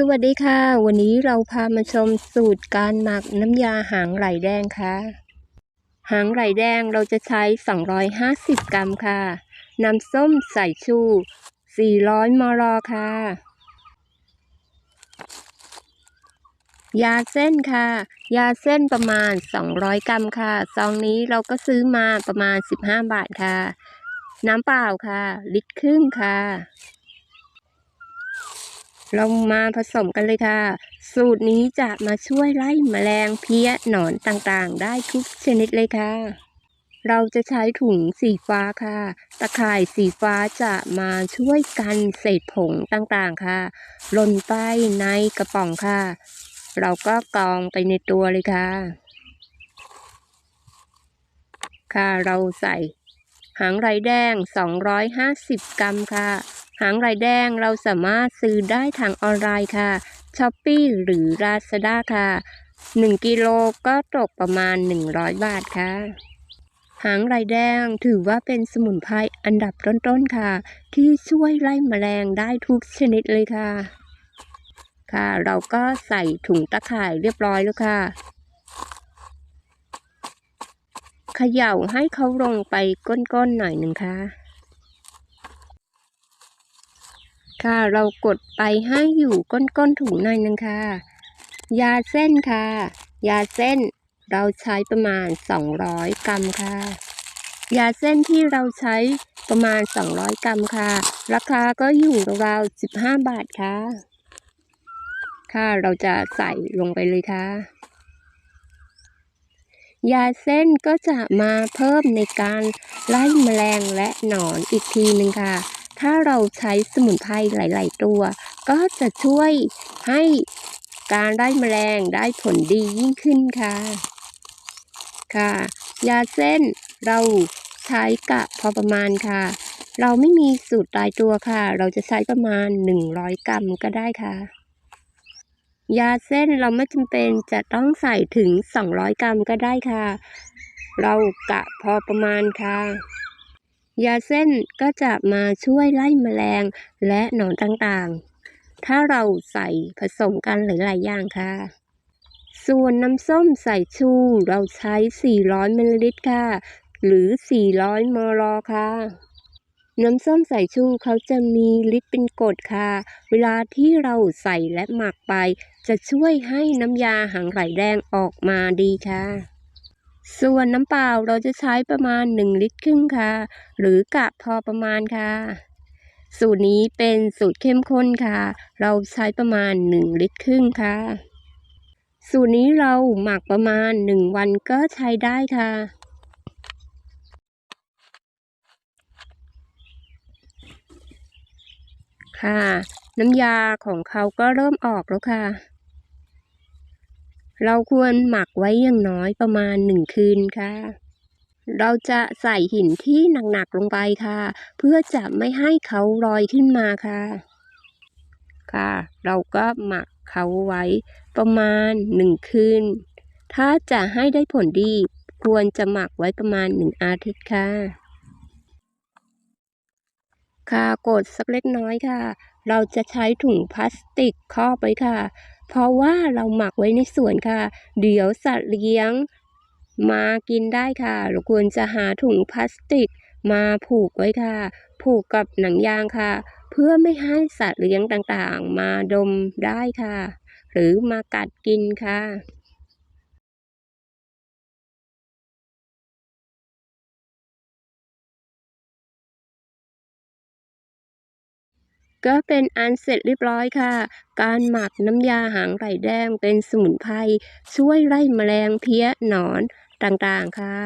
สวัสดีค่ะ วันนี้เราพามาชมสูตรการหมักน้ำยาหางไหลแดงค่ะ หางไหลแดงเราจะใช้ 250 กรัมค่ะน้ำส้มสายชู 400 มลค่ะ ยาเส้นค่ะ ยาเส้นประมาณ 200 กรัมค่ะ ซองนี้เราก็ซื้อมาประมาณ 15 บาทค่ะ น้ำเปล่าค่ะ ลิตรครึ่งค่ะ เรามาผสมกันเลยค่ะ สูตรนี้จะมาช่วยไล่แมลงเพี้ยหนอนต่างๆ ได้ทุกชนิดเลยค่ะ เราจะใช้ถุงสีฟ้าค่ะ ตะข่ายสีฟ้าจะมาช่วยกันเศษผงต่างๆค่ะหล่นไปในกระป๋องค่ะ เราก็กรองไปในตัวเลยค่ะค่ะเราใส่หางไรแดง 250 กรัมค่ะ หางไรแดงเราสามารถซื้อได้ทางออนไลน์ค่ะช้อปปี้หรือ Lazada ค่ะ 1 กิโลก็ตกประมาณ 100 บาทค่ะ หางไรแดงถือว่าเป็นสมุนไพรอันดับต้นๆค่ะ ที่ช่วยไล่แมลงได้ทุกชนิดเลยค่ะ ค่ะ เราก็ใส่ถุงตะข่ายเรียบร้อยแล้วค่ะเขย่าให้เขาลงไปก้นๆหน่อยหนึ่งค่ะ ค่ะ เรากดไปให้อยู่ก้นๆถุงหน่อยนึงค่ะ ยาเส้นค่ะ ยาเส้นเราใช้ประมาณ 200 กรัมค่ะ ยาเส้นที่เราใช้ประมาณ 200 กรัมค่ะ ราคาก็อยู่ราวๆ15 บาทค่ะ ค่ะเราจะใส่ลงไปเลยค่ะ ยาเส้นก็จะมาเพิ่มในการไล่แมลงและหนอนอีกทีหนึ่งค่ะ ถ้าเราใช้สมุนไพรหลาย ๆ ตัว ก็จะช่วยให้การไล่แมลงได้ผลดียิ่งขึ้นค่ะ ค่ะ ยาเส้นเราใช้กะพอประมาณค่ะ เราไม่มีสูตรตายตัวค่ะ เราจะใช้ประมาณ 100 กรัมก็ได้ค่ะ ยาเส้นเราไม่จำเป็นจะต้องใส่ถึง 200 กรัมก็ได้ค่ะ เรากะพอประมาณค่ะ ยาเส้นก็จะมาช่วยไล่แมลงและหนอนต่างๆ ถ้าเราใส่ผสมกันหลายๆอย่างค่ะ ส่วนน้ำส้มใสายชูเราใช้ 400มิลลิลิตรค่ะ หรือ 400 มลค่ะ น้ำส้มสายชูเขาจะมีฤทธิ์เป็นกรดค่ะ เวลาที่เราใส่และหมักไป จะช่วยให้น้ำยาหางไหลแดงออกมาดีค่ะ ส่วนน้ำเปล่าเราจะใช้ประมาณ 1 ลิตรครึ่งค่ะ หรือกะพอประมาณค่ะ สูตรนี้เป็นสูตรเข้มข้นค่ะ เราใช้ประมาณ 1 ลิตรครึ่งค่ะ สูตรนี้เราหมักประมาณ 1 วันก็ใช้ได้ค่ะค่ะ น้ำยาของเขาก็เริ่มออกแล้วค่ะ เราควรหมักไว้อย่างน้อยประมาณ1คืนค่ะ เราจะใส่หินที่หนักๆลงไปค่ะ เพื่อจะไม่ให้เขาลอยขึ้นมาค่ะ ค่ะ เราก็หมักเขาไว้ประมาณ1คืน ถ้าจะให้ได้ผลดีควรจะหมักไว้ประมาณ1อาทิตย์ค่ะ ค่ะกดสักเล็กน้อยค่ะ เราจะใช้ถุงพลาสติกครอบไว้ค่ะ เพราะว่าเราหมักไว้ในสวนค่ะ เดี๋ยวสัตว์เลี้ยง มากินได้ค่ะเราควรจะหาถุงพลาสติกมาผูกไว้ค่ะ ผูกกับหนังยางค่ะ เพื่อไม่ให้สัตว์เลี้ยงต่างๆ มาดมได้ค่ะ หรือมากัดกินค่ะ ก็เป็นอันเสร็จเรียบร้อยค่ะ การหมักน้ำยาหางไหลแดงเป็นสมุนไพรช่วยไล่แมลงเพี้ยหนอนต่างๆค่ะ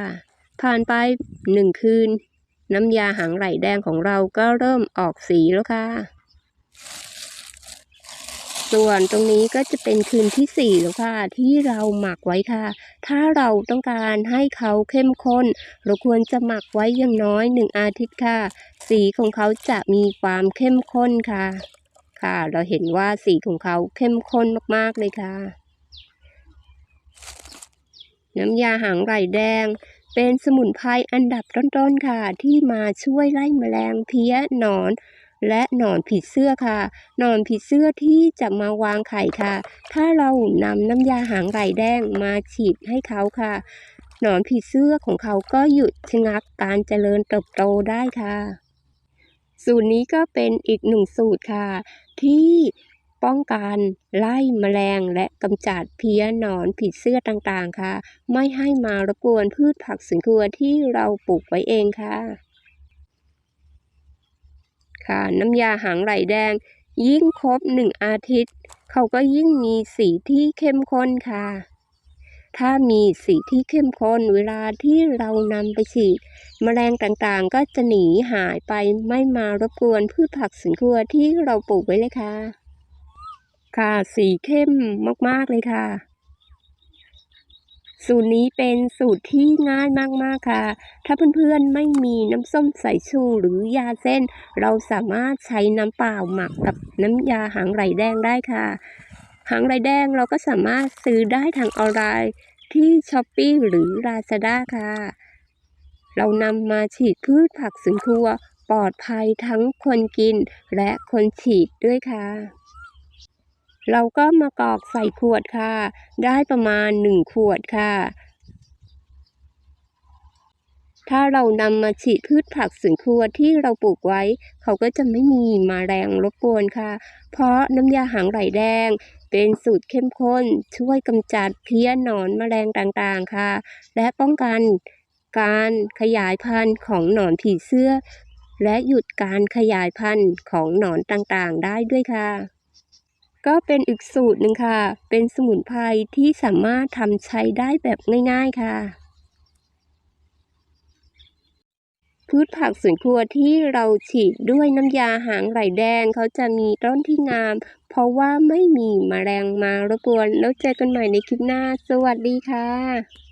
ผ่านไปหนึ่งคืน น้ำยาหางไหลแดงของเราก็เริ่มออกสีแล้วค่ะ ส่วนตรงนี้ก็จะเป็นคืนที่สี่แล้วค่ะ ที่เราหมักไว้ค่ะ ถ้าเราต้องการให้เขาเข้มข้น เราควรจะหมักไว้อย่างน้อยหนึ่งอาทิตย์ค่ะ สีของเขาจะมีความเข้มข้นค่ะ ค่ะ เราเห็นว่าสีของเขาเข้มข้นมากๆเลยค่ะ น้ำยาหางไหลแดงเป็นสมุนไพรอันดับต้นๆค่ะ ที่มาช่วยไล่แมลงเพี้ยหนอน และหนอนผีเสื้อค่ะ หนอนผีเสื้อที่จะมาวางไข่ค่ะ ถ้าเรานำน้ำยาหางไหลแดงมาฉีดให้เขาค่ะ หนอนผีเสื้อของเขาก็หยุดชะงักการเจริญเติบโตได้ค่ะ สูตรนี้ก็เป็นอีกหนึ่งสูตรค่ะ ที่ป้องกันไล่แมลงและกำจัดเพี้ยหนอนผีเสื้อต่างๆค่ะ ไม่ให้มารบกวนพืชผักสวนครัวที่เราปลูกไว้เองค่ะ ค่ะ น้ำยาหางไหลแดง ยิ่งครบหนึ่งอาทิตย์ เขาก็ยิ่งมีสีที่เข้มข้นค่ะ ถ้ามีสีที่เข้มข้นเวลาที่เรานำไปฉีดแมลงต่างๆ ก็จะหนีหายไปไม่มารบกวนพืชผักสวนครัวที่เราปลูกไว้เลยค่ะ ค่ะสีเข้มมากๆเลยค่ะ สูตรนี้เป็นสูตรที่ง่ายมาก ๆ ค่ะ ถ้าเพื่อนๆไม่มีน้ำส้มสายชูหรือยาเส้น เราสามารถใช้น้ำเปล่าหมักกับน้ำยาหางไหลแดงได้ค่ะ หางไหลแดงเราก็สามารถซื้อได้ทางออนไลน์ที่ช้อปปี้หรือลาซาด้าค่ะ เรานำมาฉีดพืชผักสวนครัว ปลอดภัยทั้งคนกินและคนฉีดด้วยค่ะ เราก็มากรอกใส่ขวดค่ะ ได้ประมาณหนึ่งขวดค่ะ ถ้าเรานำมาฉีดพืชผักสวนครัวที่เราปลูกไว้ เขาก็จะไม่มีมาแรงรบกวนค่ะ เพราะน้ำยาหางไหลแดงเป็นสูตรเข้มข้นช่วยกำจัดเพี้ยนหนอนแมลงต่างๆค่ะ และป้องกันการขยายพันธุ์ของหนอนผีเสื้อ และหยุดการขยายพันธุ์ของหนอนต่างๆ ได้ด้วยค่ะ ก็เป็นอีกสูตรหนึ่งค่ะ เป็นสมุนไพรที่สามารถทำใช้ได้แบบง่าย ๆค่ะ พืชผักสวนครัวที่เราฉีดด้วยน้ำยาหางไหลแดงเขาจะมีต้นที่งาม เพราะว่าไม่มีแมลงมารบกวนแล้วเจอกันใหม่ในคลิปหน้า สวัสดีค่ะ